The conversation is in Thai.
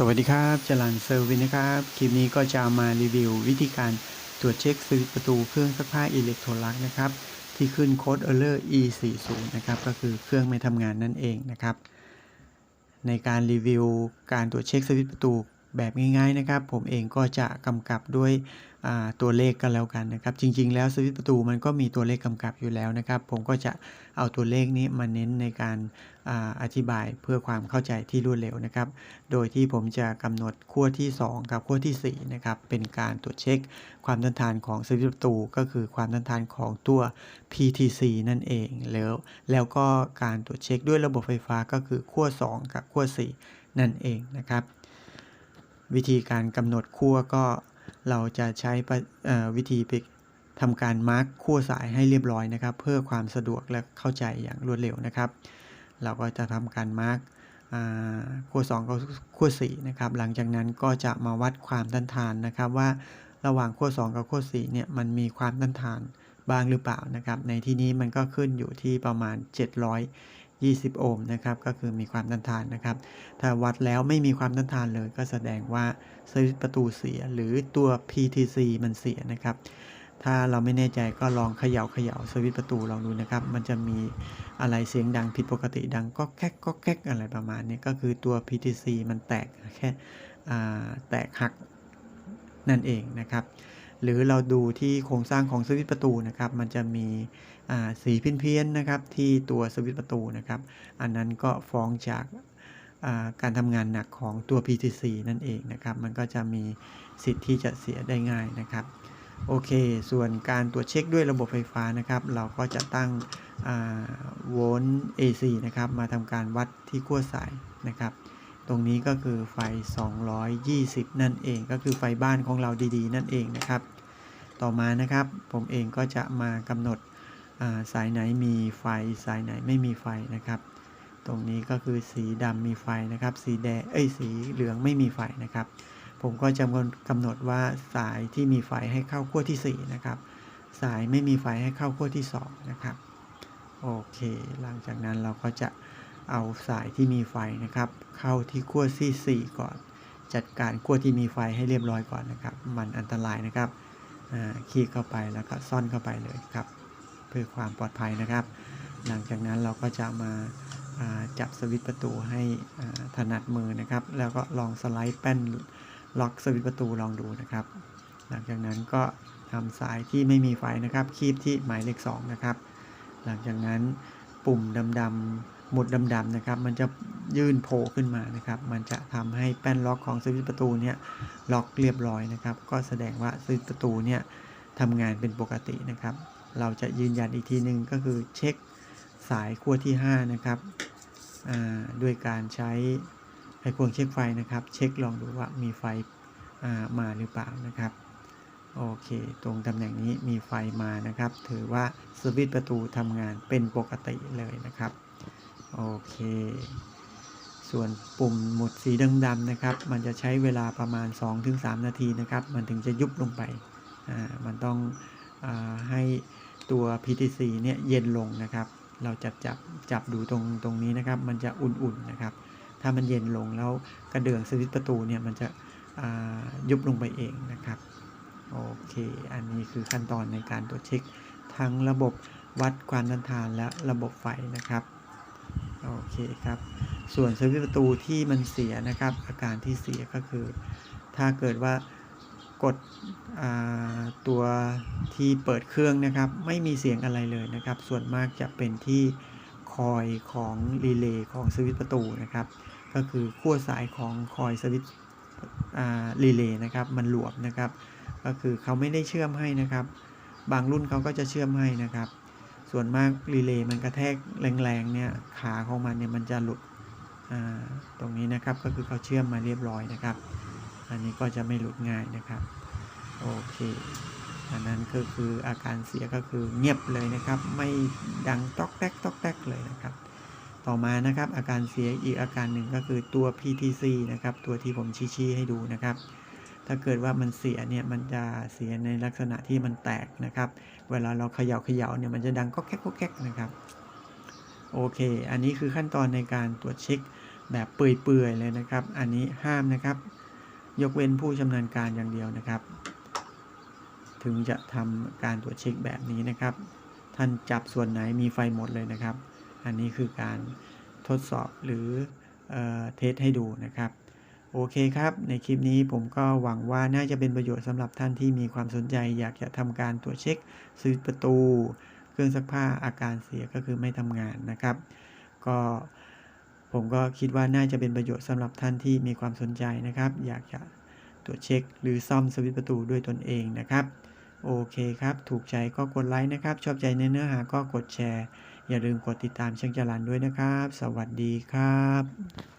สวัสดีครับจรันเซอร์วิสนะครับ คลิปนี้ก็จะมารีวิว วิธีการตรวจเช็คสวิตประตูเครื่องซักผ้าอิเล็กโทรลักนะครับ ที่ขึ้นโค้ดเออร์เลอร์ E40 นะครับ ก็คือเครื่องไม่ทำงานนั่นเองนะครับ ในการรีวิวการตรวจเช็คสวิตประตู แบบง่ายๆนะครับ ผมเองก็จะกำกับด้วยตัวเลขกันแล้วกันนะครับ จริง ๆ แล้วสวิตช์ประตูมันก็มีตัวเลขกำกับอยู่แล้วนะครับ ผมก็จะเอาตัวเลขนี้มาเน้นในการอาอธิบายเพื่อความเข้าใจที่รวดเร็วนะครับ โดยที่ผมจะกำหนดขั้วที่ 2 กับขั้วที่4นะครับเป็นการตรวจเช็คความต้านทานของสวิตช์ประตู ก็คือความต้านทานของตัว PTC นั่นเองแล้วแล้วก็การตรวจเช็คด้วยระบบไฟฟ้าก็คือขั้ว2 กับขั้ว4นั่นเองนะครับ วิธีการกำหนดขั้วก็เราจะใช้วิธีไปทำการมาร์คขั้วสายให้เรียบร้อยนะครับ เพื่อความสะดวกและเข้าใจอย่างรวดเร็วนะครับ เราก็จะทำการมาร์คขั้ว2กับขั้ว4นะครับ หลังจากนั้นก็จะมาวัดความต้านทานนะครับ ว่าระหว่างขั้ว2กับขั้ว4เนี่ยมันมีความต้านทานบ้างหรือเปล่านะครับ ในที่นี้มันก็ขึ้นอยู่ที่ประมาณ 20 โอห์มนะครับก็คือมีความต้านทานนะครับ ถ้าวัดแล้วไม่มีความต้านทานเลยก็แสดงว่าสวิตช์ประตูเสียหรือตัว PTC มันเสียนะครับ ถ้าเราไม่แน่ใจก็ลองเขย่าเขย่าสวิตช์ประตูลองดูนะครับ มันจะมีอะไรเสียงดังผิดปกติดังก็แก๊กก็แก๊กอะไรประมาณนี้ก็คือตัว PTC มันแตกแค่แตกหักนั่นเองนะครับ หรือเราดูที่โครงสร้างของสวิตช์ประตูนะครับ มันจะมีสีเพี้ยนๆนะครับ ที่ตัวสวิตช์ประตูนะครับ อันนั้นก็ฟ้องจากการทำงานหนักของตัว PTC นั่นเองนะครับ มันก็จะมีสิทธิ์ที่จะเสียได้ง่ายนะครับ โอเค ส่วนการตรวจเช็คด้วยระบบไฟฟ้านะครับ เราก็จะตั้งโวลต์ AC นะครับ มาทำการวัดที่ขั้วสายนะครับ ตรงนี้ก็คือไฟ 220 นั่นเอง ก็คือไฟบ้านของเราดีๆ นั่นเองนะครับ ต่อมานะครับผมเองก็จะมากำหนดาสายไหนมีไฟสายไหนไม่มีไฟนะครับ ตรงนี้ก็คือสีดำมีไฟนะครับ สีแดงเอ้ยสีเหลืองไม่มีไฟนะครับ ผมก็จะกำหนดว่าสายที่มีไฟให้เข้าขั้วที่ 4 นะครับ สายไม่มีไฟให้เข้าขั้วที่2นะครับโอเค หลังจากนั้นเราก็จะ เอาสายที่มีไฟนะครับ เข้าที่ขั้วที่4ก่อน จัดการขั้วที่มีไฟให้เรียบร้อยก่อนนะครับ มันอันตรายนะครับคีบเข้าไปแล้วก็ซ่อนเข้าไปเลยครับ เพื่อความปลอดภัยนะครับ หลังจากนั้นเราก็จะมาจับสวิตช์ประตูให้ถนัดมือนะครับ แล้วก็ลองสไลด์แป้นล็อกสวิตช์ประตูลองดูนะครับ หลังจากนั้นก็ทำสายที่ไม่มีไฟนะครับ คีบที่หมายเลข2นะครับ หลังจากนั้นปุ่มดำๆ หมุดดำๆนะครับ มันจะยื่นโผล่ขึ้นมานะครับ มันจะทำให้แป้นล็อกของสวิตช์ประตูเนี่ยล็อกเรียบร้อยนะครับ ก็แสดงว่าสวิตช์ประตูเนี่ยทำงานเป็นปกตินะครับ เราจะยืนยันอีกทีหนึ่งก็คือเช็คสายขั้วที่ 5 นะครับด้วยการใช้ไขควงเช็คไฟนะครับ เช็คลองดูว่ามีไฟามาหรือเปล่านะครับ โอเค ตรงตำแหน่งนี้มีไฟมานะครับ ถือว่าสวิตช์ประตูทำงานเป็นปกติเลยนะครับ โอเค ส่วนปุ่มหมดสีดำๆนะครับ มันจะใช้เวลาประมาณ 2-3 นาทีนะครับ มันถึงจะยุบลงไป อ่า มันต้องอาให้ตัว PTC เนี่ยเย็นลงนะครับ เราจับจับจับดูตรงตรงนี้นะครับ มันจะอุ่นๆนะครับ ถ้ามันเย็นลงแล้วกระเดื่องสวิตประตูเนี่ยมันจะอ่ายุบลงไปเองนะครับโอเค อันนี้คือขั้นตอนในการตรวจเช็คทั้งระบบวัดความต้านทานและระบบไฟนะครับ โอเคครับ ส่วนสวิตช์ประตูที่มันเสียนะครับ อาการที่เสียก็คือ ถ้าเกิดว่ากดตัวที่เปิดเครื่องนะครับ ไม่มีเสียงอะไรเลยนะครับ ส่วนมากจะเป็นที่คอยของรีเลย์ของสวิตช์ประตูนะครับ ก็คือขั้วสายของคอยสวิตช์รีเลย์นะครับ มันหลวมนะครับ ก็คือเขาไม่ได้เชื่อมให้นะครับ บางรุ่นเขาก็จะเชื่อมให้นะครับ ส่วนมากรีเลย์มันกระแทกแรงๆเนี่ยขาของมันเนี่ยมันจะหลุดตรงนี้นะครับก็คือเขาเชื่อมมาเรียบร้อยนะครับ อันนี้ก็จะไม่หลุดง่ายนะครับโอเคอันนั้นก็คืออาการเสียก็คือเงียบเลยนะครับ ไม่ดังต๊อกแตกต๊อกแตกเลยนะครับ ต่อมานะครับอาการเสียอีกอาการหนึ่งก็คือตัว PTC นะครับตัวที่ผมชี้ๆให้ดูนะครับ ถ้าเกิดว่ามันเสียเนี่ยมันจะเสียในลักษณะที่มันแตกนะครับ เวลาเราเขย่าเขย่าเนี่ยมันจะดังก็แก๊กก็แก๊กนะครับ โอเค อันนี้คือขั้นตอนในการตรวจเช็คแบบเปื่อยๆเลยนะครับ อันนี้ห้ามนะครับ ยกเว้นผู้ชำนาญการอย่างเดียวนะครับ ถึงจะทำการตรวจเช็คแบบนี้นะครับ ท่านจับส่วนไหนมีไฟหมดเลยนะครับ อันนี้คือการทดสอบหรือเออเทสให้ดูนะครับ โอเคครับ ในคลิปนี้ผมก็หวังว่าน่าจะเป็นประโยชน์สำหรับท่านที่มีความสนใจ อยากจะทำการตรวจเช็คซื้อประตู เครื่องซักผ้าอาการเสียก็คือไม่ทำงานนะครับ ก็ผมก็คิดว่าน่าจะเป็นประโยชน์สำหรับท่านที่มีความสนใจนะครับ อยากจะตรวจเช็ค หรือซ่อมสวิตช์ประตูด้วยตนเองนะครับ โอเคครับ ถูกใจก็กดไลค์นะครับ ชอบใจในเนื้อหาก็กดแชร์ อย่าลืมกดติดตามช่างจรันด้วยนะครับ สวัสดีครับ